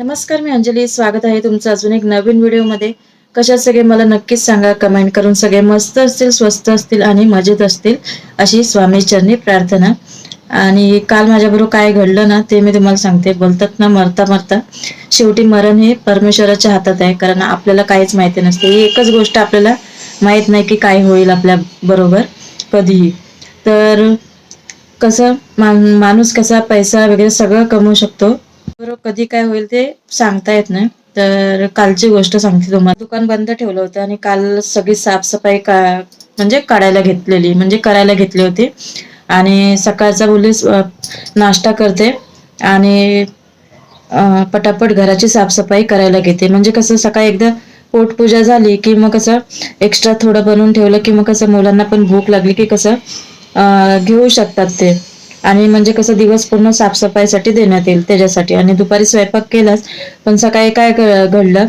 नमस्कार मी अंजली. स्वागत आहे तुमचं अजून एक नवीन व्हिडिओमध्ये. कशा सगळे मला नक्कीच सांगा. कमेंट करून सगळे मस्त असतील स्वस्त असतील आणि मजेत असतील अशी स्वामी चरणी प्रार्थना. आणि काल माझ्याबरोबर काय घडलं ना ते मी तुम्हाला सांगते. बोलतात ना मरता मरता. शेवटी मरण हे परमेश्वराच्या हातात आहे. कारण आपल्याला काहीच माहिती नसते. ही एकच गोष्ट आपल्याला माहीत नाही की काय होईल आपल्या बरोबर कधीही. तर कसं मान माणूस कसा पैसा वगैरे सगळं कमवू शकतो. बरोबर कधी काय होईल ते सांगता येत नाही. तर कालची गोष्ट सांगते तुम्हाला. दुकान बंद ठेवलं होतं आणि काल सगळी साफसफाई का म्हणजे काढायला घेतलेली म्हणजे करायला घेतली होती. आणि सकाळचा मुली नाश्ता करते आणि पटापट घराची साफसफाई करायला घेते. म्हणजे कसं सकाळी एकदा पोटपूजा झाली की मग कसं एक्स्ट्रा थोडं बनवून ठेवलं की मग कसं मुलांना पण भूक लागली की कसं घेऊ शकतात ते. आणि म्हणजे कसं दिवस पूर्ण साफसफाईसाठी देण्यात येईल त्याच्यासाठी. आणि दुपारी स्वयंपाक केलाच पण सकाळी काय घडलं?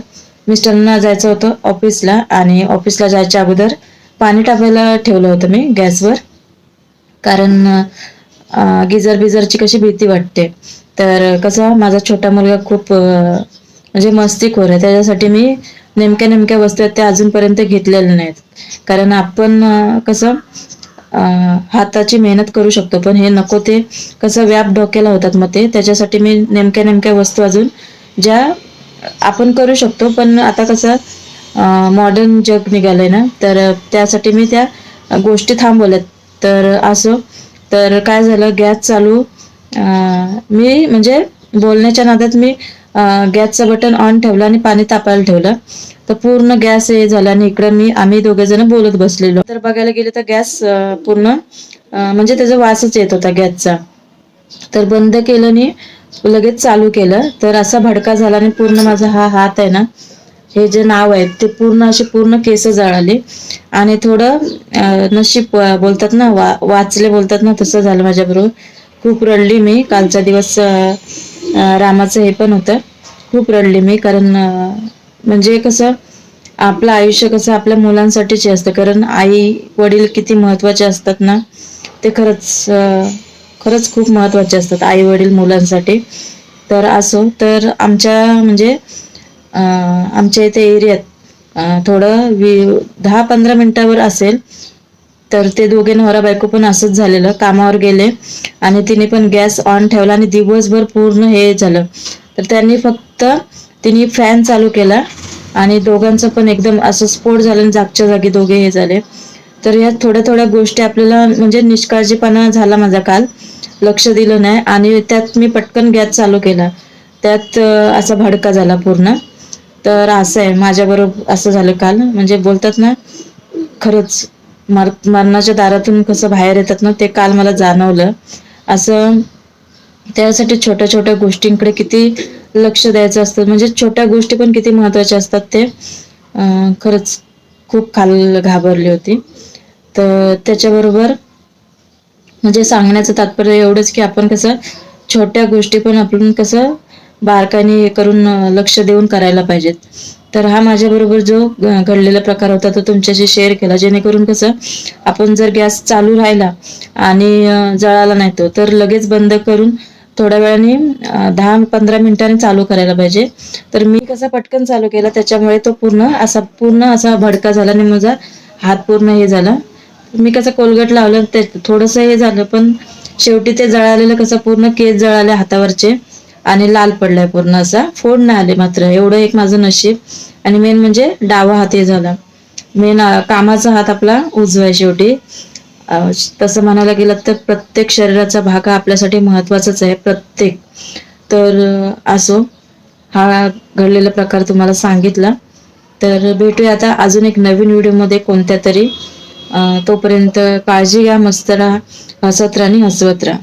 मिस्टरांना जायचं होतं ऑफिसला आणि ऑफिसला जायच्या अगोदर पाणी टाकायला ठेवलं होतं मी गॅसवर. कारण गिजर बिजरची बिझरची कशी भीती वाटते. तर कसं माझा छोटा मुलगा खूप म्हणजे म्हणजे मस्तीखोर आहे. त्याच्यासाठी मी नेमक्या नेमक्या वस्तू आहेत त्या अजूनपर्यंत घेतलेल्या नाहीत. कारण आपण कसं हाताची मेहनत करू शकतो. पण हे नको ते कसं व्याप डोक्याला होतात मग ते. त्याच्यासाठी मी नेमक्या नेमक्या वस्तू अजून ज्या आपण करू शकतो. पण आता कसं मॉडर्न जग निघालंय ना तर त्यासाठी मी त्या गोष्टी थांबवल्यात. तर असो तर काय झालं गॅस चालू मी म्हणजे बोलण्याच्या नादात मी गॅसचं बटन ऑन ठेवलं आणि पाणी तापायला ठेवलं. तर पूर्ण गॅस हे झाला आणि इकडं मी आम्ही दोघे जण बोलत बसलेलो. तर बघायला गेले तर गॅस पूर्ण म्हणजे त्याचा वासच येत होता गॅसचा. तर बंद केलं आणि लगेच चालू केलं. तर असा भडका झाला आणि पूर्ण माझा हा हात आहे ना हे जे नाव आहे ते पूर्ण असे पूर्ण केस जळाले. आणि थोडं नशीब बोलतात ना वा वाचले बोलतात ना तसं झालं माझ्याबरोबर. खूप रडली मी. कालचा दिवस रामाचं हे पण होतं. खूप रडली मी कारण म्हणजे कसं आपलं आयुष्य कसं आपल्या मुलांसाठीच असतं. कारण आई वडील किती महत्त्वाचे असतात ना ते खरंच खरंच खूप महत्त्वाचे असतात आई वडील मुलांसाठी. तर असो तर आमच्या म्हणजे आमच्या इथे एरियात थोडं वी दहा पंधरा मिनटावर असेल तर ते दोघे नवरा बायको पण असंच झालेलं कामावर गेले आणि तिने पण गॅस ऑन ठेवला आणि दिवसभर पूर्ण हे झालं. तर त्यांनी फक्त तिने फॅन चालू केला आणि दोघांचं पण एकदम असं स्फोट झालं आणि जागच्या जागी दोघे हे झाले. तर या थोड्या थोड्या गोष्टी आपल्याला म्हणजे निष्काळजीपणा झाला माझा काल. लक्ष दिलं नाही आणि त्यात मी पटकन गॅस चालू केला. त्यात असा भडका झाला पूर्ण. तर असं आहे माझ्याबरोबर असं झालं काल. म्हणजे बोलतात ना खरंच मर मरणाच्या दारातून कसं बाहेर येतात ना ते काल मला जाणवलं. असं त्यासाठी छोट्या छोट्या गोष्टींकडे किती लक्ष द्यायचं असतं. म्हणजे छोट्या गोष्टी पण किती महत्त्वाच्या असतात ते. खरंच खूप खाल घाबरली होती. तर त्याच्याबरोबर म्हणजे सांगण्याचं तात्पर्य एवढंच की आपण कसं छोट्या गोष्टी पण आपण कसं बारकाईने हे करून लक्ष देऊन करायला पाहिजेत. तर हा माझ्याबरोबर जो घडलेला प्रकार होता तो तुमच्याशी शेअर केला. जेणेकरून कसं आपण जर गॅस चालू राहिला आणि जळाला नाही तो तर लगेच बंद करून थोड्या वेळाने दहा पंधरा मिनिटांनी चालू करायला पाहिजे. तर मी कसा पटकन चालू केला त्याच्यामुळे तो पूर्ण असा पूर्ण असा भडका झाला आणि माझा हात पूर्ण हे झाला. मी कसं कोलगेट लावलं ते थोडंसं हे झालं पण शेवटी ते जळालेलं कसं पूर्ण केस जळाले हातावरचे आणि लाल पडलाय पूर्ण असा. फोड नाही आले मात्र एवढं एक माझं नशीब. आणि मेन म्हणजे डावा हात हे झाला. मेन कामाचा हात आपला उजवाय शेवटी. तसं म्हणायला गेलं तर प्रत्येक शरीराचा भाग हा आपल्यासाठी महत्वाचाच आहे प्रत्येक. तर असो हा घडलेला प्रकार तुम्हाला सांगितला. तर भेटूया आता अजून एक नवीन व्हिडिओमध्ये कोणत्या तरी. तोपर्यंत काळजी घ्या मस्त राहा हसत राहा आणि हसवत राहा.